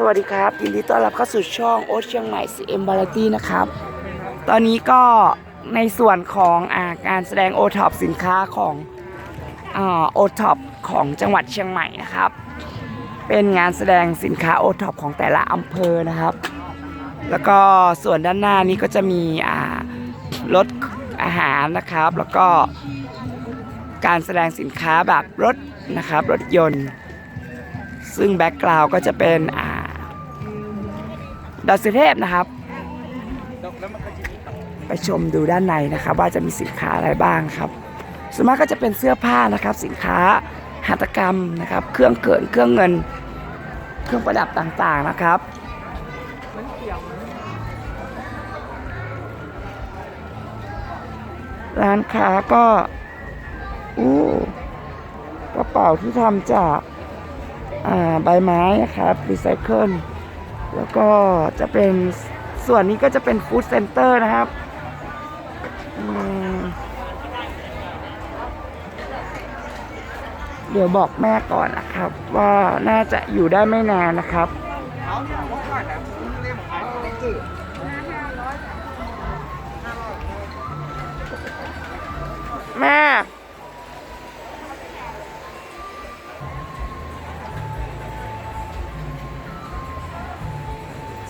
สวัสดีครับ ยินดีต้อนรับเข้าสู่ช่องโอ๊ตเชียงใหม่ CM v a r i e t y นะครับ ตอนนี้ก็ในส่วนของอาการแสดงโอท็อปสินค้าของโอท็อปของจังหวัดเชียงใหม่นะครับ เป็นงานแสดงสินค้าโอท็อปของแต่ละอำเภอนะครับ แล้วก็ส่วนด้านหน้านี้ก็จะมีรถอาหารนะครับ แล้วก็การแสดงสินค้าแบบรถนะครับรถยนต์ซึ่งแบ็กกราวก็จะเป็นอ่า ดอยสุเทพนะครับ ไปชมดูด้านในนะครับ ว่าจะมีสินค้าอะไรบ้างครับส่วนมากก็จะเป็นเสื้อผ้านะครับ สินค้าหัตถกรรมนะครับ เครื่องเกินเครื่องเงิน เครื่องประดับต่างๆนะครับร้านค้าก็อู้กระเป๋าที่ทำจากใบไม้นะครับรีไซเคิล แล้วก็จะเป็นส่วนนี้ก็จะเป็นฟู้ดเซ็นเตอร์นะครับเดี๋ยวบอกแม่ก่อนนะครับ ว่าน่าจะอยู่ได้ไม่นานนะครับแม่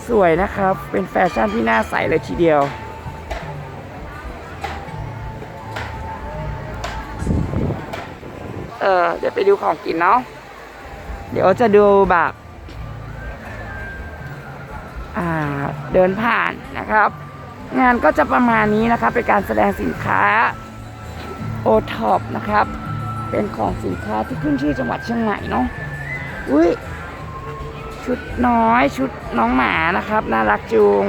สวยนะครับ เป็นแฟชั่นที่น่าใส่เลยทีเดียว เออเดี๋ยวไปดูของกินเนาะ เดี๋ยวจะดูแบบเดินผ่านนะครับ งานก็จะประมาณนี้นะครับเป็นการแสดงสินค้าโอท็อปนะครับ เป็นของสินค้าที่ขึ้นชื่อจังหวัดเชียงใหม่เนาะอุ้ย ชุดน้อยชุดน้องหมานะครับ น่ารักจุง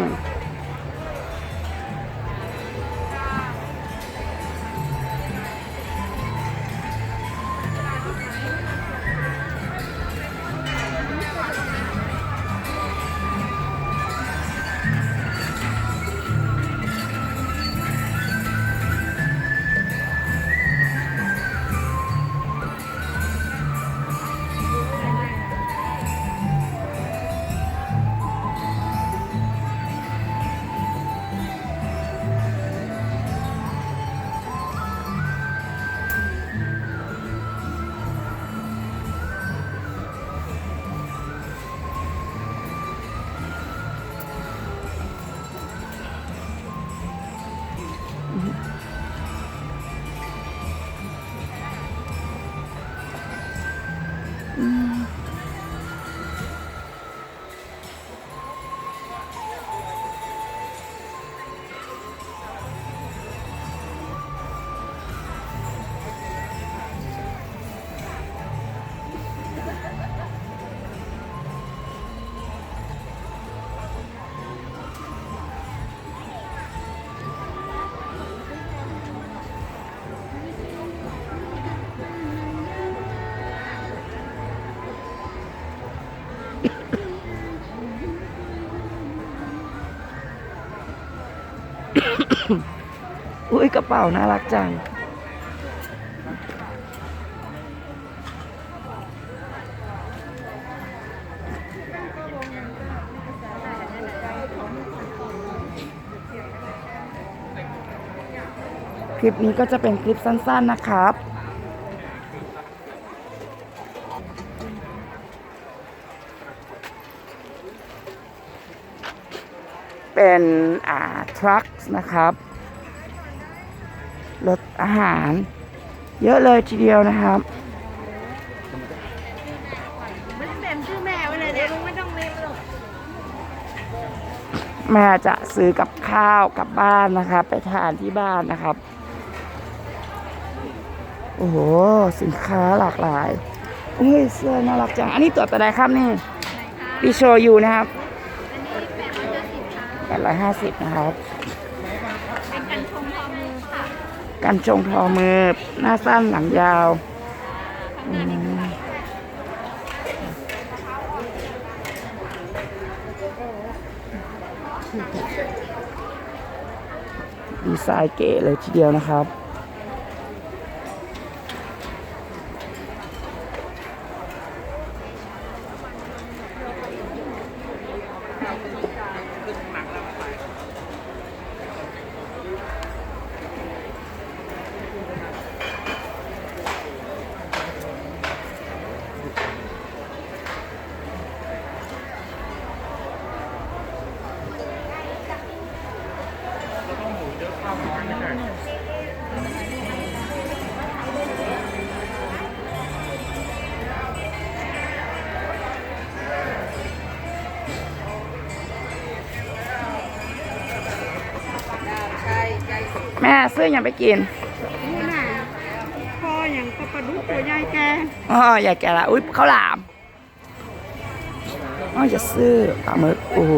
อุ้ยกระเป๋าน่ารักจัง คลิปนี้ก็จะเป็นคลิปสั้น ๆนะครับเป็นอ่าทรัคนะครับ รถอาหาร เยอะเลยทีเดียวนะครับมันเต็มชื่อแม่ไว้เลยเนี่ยลุงไม่ต้องเรียนหรอกแม่จะซื้อกับข้าวกลับบ้านนะครับ ไปทานที่บ้านนะครับ โอ้โห สินค้าหลากหลายอุ้ยเสื้อน่ารักจัง อันนี้ตัวอะไรครับนี่ปีโชยูนะครับแปดร้อยห้าสิบนะครับ เป็นกันชงทอมือค่ะ กันชงทอมือ หน้าสั้นหลังยาวดีไซน์เก๋เลยทีเดียวนะครับ ซื้ออย่างไปกินนี่น่ะพออย่างก็ปลาดุกตัวใหญ่แกอ๋ออยากแกะละอุ้ยข้าวหลามอ๋อจะซื้อปลาหมึกโอ้โห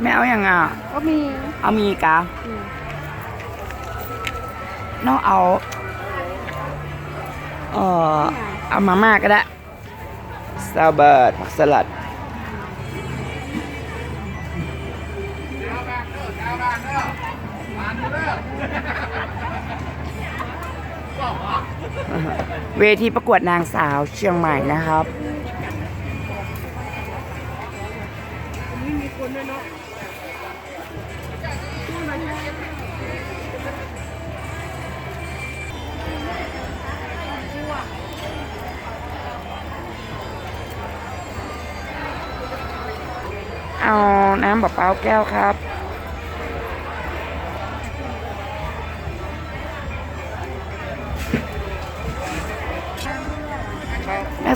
แม่เอาอย่างอะก็มีเอามีกะอืมน้องเอาเอ่อเอามาม่าก็ได้สตาร์เบิร์ดผักสลัด เวทีประกวดนางสาวเชียงใหม่นะครับไม่มีคนด้วยเอาน้ำเปล่าแก้วครับ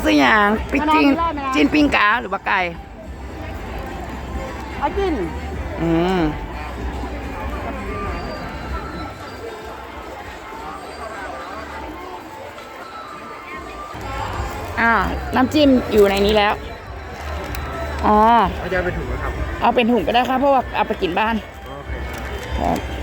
ซื้ออย่างปิ้งจีนจีนปิ้งกาหรือว่าไก่เอากินอืมอ่าน้ำจิ้มอยู่ในนี้แล้ว อ๋อเอาจะไปถุงนะครับ เอาเป็นถุงก็ได้ครับเพราะว่าเอาไปกินบ้านโอเคครับครับ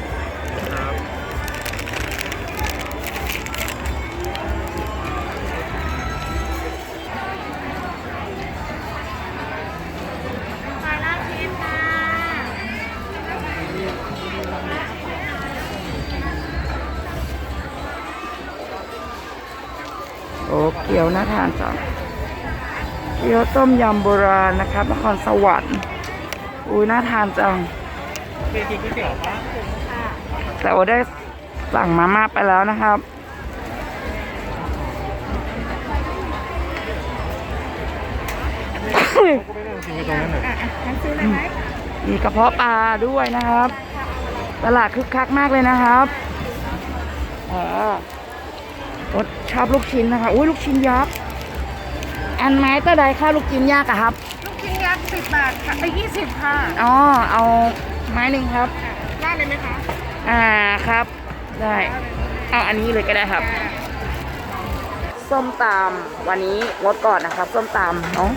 เกี๊ยวน่าทานจังเกี๊ยวต้มยำโบราณนะครับนครสวรรค์อุ้ยน่าทานจังเป็นกินก๋วยเตี๋ยวปะแต่ว่าได้สั่งมาม่าไปแล้วนะครับก็ไม่ได้กินกันตรงนั้นหน่อยงั้นซื้อเลยไหมมีกระเพาะปลาด้วยนะครับ ตลาดคึกคักมากเลยนะครับอ่า รสชอบลูกชิ้นนะคะอุ้ยลูกชิ้นยักษ์อันไม้ตะใดค่าลูกชิ้นยากอะครับ ลูกชิ้นยักษ์สิบบาทค่ะไปยี่สิบค่ะอ๋อเอาไม้หนึ่งครับราดเลยไหมคะอ่าครับ ได้เอาอันนี้เลยก็ได้ครับ ส้มตำวันนี้งดก่อนนะครับ ส้มตำเนาะ